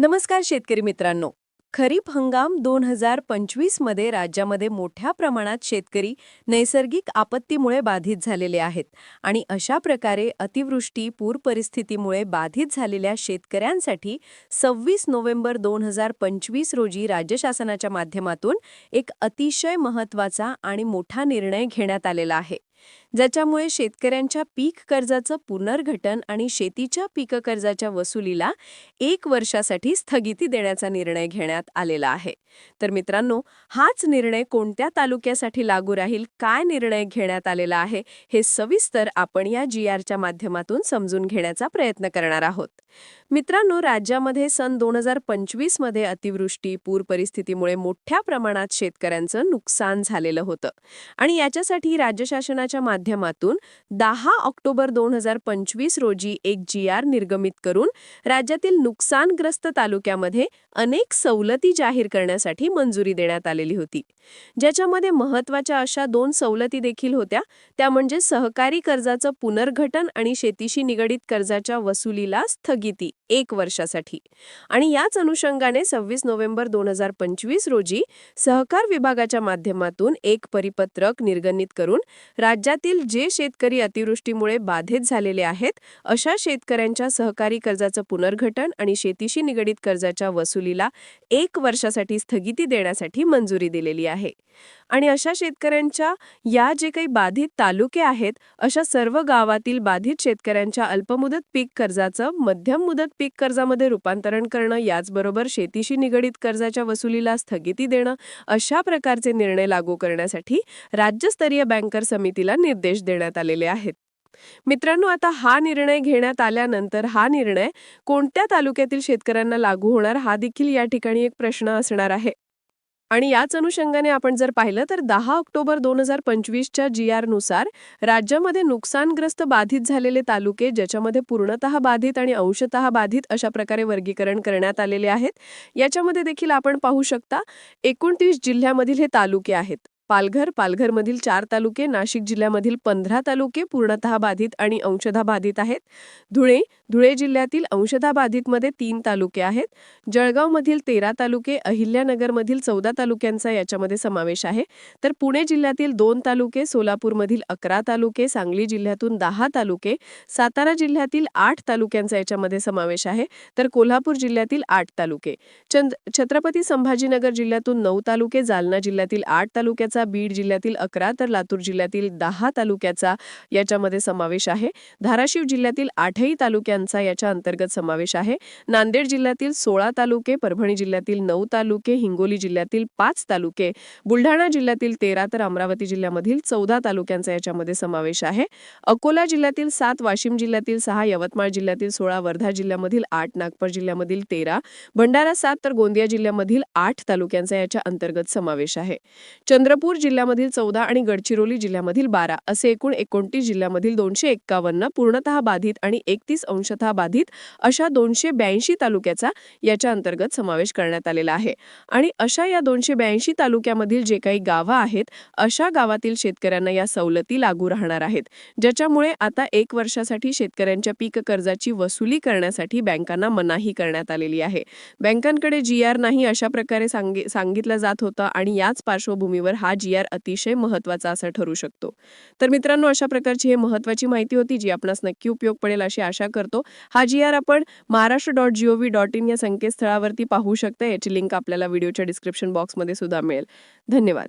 नमस्कार शेतकरी मित्रांनो. खरीप हंगाम दोन हजार पंचवीसमध्ये राज्यामध्ये मोठ्या प्रमाणात शेतकरी नैसर्गिक आपत्तीमुळे बाधित झालेले आहेत आणि अशा प्रकारे अतिवृष्टी पूर परिस्थितीमुळे बाधित झालेल्या शेतकऱ्यांसाठी सव्वीस नोव्हेंबर दोन हजार पंचवीस रोजी राज्य शासनाच्या माध्यमातून एक अतिशय महत्त्वाचा आणि मोठा निर्णय घेण्यात आलेला आहे. ज्याच्यामुळे शेतकऱ्यांच्या पीक कर्जाचं पुनर्घटन आणि शेतीच्या पीक कर्जाच्या वसुलीला एक वर्षासाठी स्थगिती देण्याचा निर्णय घेण्यात आलेला आहे. तर मित्रांनो हाच निर्णय कोणत्या तालुक्यासाठी लागू राहील काय निर्णय घेण्यात आलेला आहे हे सविस्तर आपण या जी आरच्या माध्यमातून समजून घेण्याचा प्रयत्न करणार आहोत. मित्रांनो राज्यामध्ये सन दोन हजार पंचवीसमध्ये अतिवृष्टी पूर परिस्थितीमुळे मोठ्या प्रमाणात शेतकऱ्यांचं नुकसान झालेलं होतं. आणि याच्यासाठी राज्य शासनाच्या माध्यमातून दहा ऑक्टोबर दोन हजार पंचवीस रोजी एक जी आर निर्गमित करून राज्यातील नुकसानग्रस्त तालुक्यामध्ये अनेक सवलती जाहीर करण्यासाठी मंजुरी देण्यात आलेली होती. ज्याच्यामध्ये महत्त्वाच्या अशा दोन सवलती देखील होत्या. त्या म्हणजे सहकारी कर्जाचं पुनर्घटन आणि शेतीशी निगडीत कर्जाच्या वसुलीला स्थगिती एक वर्षासाठी. आणि याच अनुषंगाने सव्वीस नोव्हेंबर दोन हजार पंचवीस रोजी सहकार विभागाच्या माध्यमातून एक परिपत्रक निर्गमित करून राज्यातील जे शेतकरी अतिवृष्टीमुळे बाधित झालेले आहेत अशा शेतकऱ्यांच्या सहकारी कर्जाचं पुनर्गठन आणि शेतीशी निगडीत कर्जाच्या वसुलीला एक वर्षासाठी स्थगिती देण्यासाठी मंजुरी दिलेली आहे. आणि अशा शेतकऱ्यांच्या या जे काही बाधित तालुके आहेत अशा सर्व गावातील बाधित शेतकऱ्यांच्या अल्पमुदत पीक कर्जाचं मध्यम मुदत पीक कर्जामध्ये रूपांतरण करणं याचबरोबर शेतीशी निगडीत कर्जाच्या वसुलीला स्थगिती देणं अशा प्रकारचे निर्णय लागू करण्यासाठी राज्यस्तरीय बँकर समितीला निर्देश देण्यात आलेले आहेत. मित्रांनो आता हा निर्णय घेण्यात आल्यानंतर हा निर्णय कोणत्या तालुक्यातील शेतकऱ्यांना लागू होणार हा देखील या ठिकाणी एक प्रश्न असणार आहे. आणि याच अनुषंगाने आपण जर पाहिलं तर दहा ऑक्टोबर दोन हजार पंचवीसच्या जी आरनुसार राज्यामध्ये नुकसानग्रस्त बाधित झालेले तालुके ज्याच्यामध्ये पूर्णतः बाधित आणि अंशतः बाधित अशा प्रकारे वर्गीकरण करण्यात आलेले आहेत याच्यामध्ये देखील आपण पाहू शकता एकोणतीस जिल्ह्यामधील हे तालुके आहेत. पालघर पालघरमधील चार तालुके नाशिक जिल्ह्यामधील पंधरा तालुके पूर्णतः बाधित आणि अंशतः बाधित आहेत. धुळे धुळे जिल्ह्यातील अंशतः बाधितमध्ये तीन तालुके आहेत. जळगावमधील तेरा तालुके अहिल्यानगरमधील चौदा तालुक्यांचा याच्यामध्ये समावेश आहे. तर पुणे जिल्ह्यातील दोन तालुके सोलापूरमधील अकरा तालुके सांगली जिल्ह्यातून दहा तालुके सातारा जिल्ह्यातील आठ तालुक्यांचा याच्यामध्ये समावेश आहे. तर कोल्हापूर जिल्ह्यातील आठ तालुके. चंद छत्रपती संभाजीनगर जिल्ह्यातून नऊ तालुके जालना जिल्ह्यातील आठ तालुक्याचा बीड जिल्ह्यातील अकरा तर लातूर जिल्ह्यातील दहा तालुक्याचा याच्यामध्ये समावेश आहे. धाराशिव जिल्ह्यातील आठही तालुक्यांचा याच्या अंतर्गत समावेश आहे. नांदेड जिल्ह्यातील सोळा तालुके परभणी जिल्ह्यातील नऊ तालुके हिंगोली जिल्ह्यातील पाच तालुके बुलढाणा जिल्ह्यातील तेरा तर अमरावती जिल्ह्यामधील चौदा तालुक्यांचा याच्यामध्ये समावेश आहे. अकोला जिल्ह्यातील सात वाशिम जिल्ह्यातील सहा यवतमाळ जिल्ह्यातील सोळा वर्धा जिल्ह्यामधील आठ नागपूर जिल्ह्यामधील तेरा भंडारा सात तर गोंदिया जिल्ह्यामधील आठ तालुक्यांचा याच्या अंतर्गत समावेश आहे. चंद्रपूर चंद्रपूर जिल्ह्यामधील चौदा आणि गडचिरोली जिल्ह्यामधील बारा असे एकूण एकोणतीस जिल्ह्यामधील दोनशे एक्कावन्न पूर्णतः बाधित आणि एकतीस अंशतः बाधित अशा दोनशे ब्याऐंशी तालुक्याचा याच्या अंतर्गत समावेश करण्यात आलेला आहे. आणि अशा या दोनशे ब्याऐंशी तालुक्यामधील जे काही गावं आहेत अशा गावातील शेतकऱ्यांना या सवलती लागू राहणार आहेत ज्याच्यामुळे आता एक वर्षासाठी शेतकऱ्यांच्या पीक कर्जाची वसुली करण्यासाठी बँकांना मनाही करण्यात आलेली आहे. बँकांकडे जी आर नाही अशा प्रकारे सांगितलं जात होतं आणि याच पार्श्वभूमीवर हा जी आर अतिशय महत्त्वाचा असा ठरू शकतो. तर मित्रांनो अशा प्रकारची हे महत्त्वाची माहिती होती जी आपणास नक्की उपयोग पडेल अशी आशा करतो. हा जी आर आपण Maharashtra dot gov dot in या संकेतस्थळावरती पाहू शकता. याची लिंक आपल्याला व्हिडिओच्या डिस्क्रिप्शन बॉक्समध्ये सुद्धा मिळेल. धन्यवाद.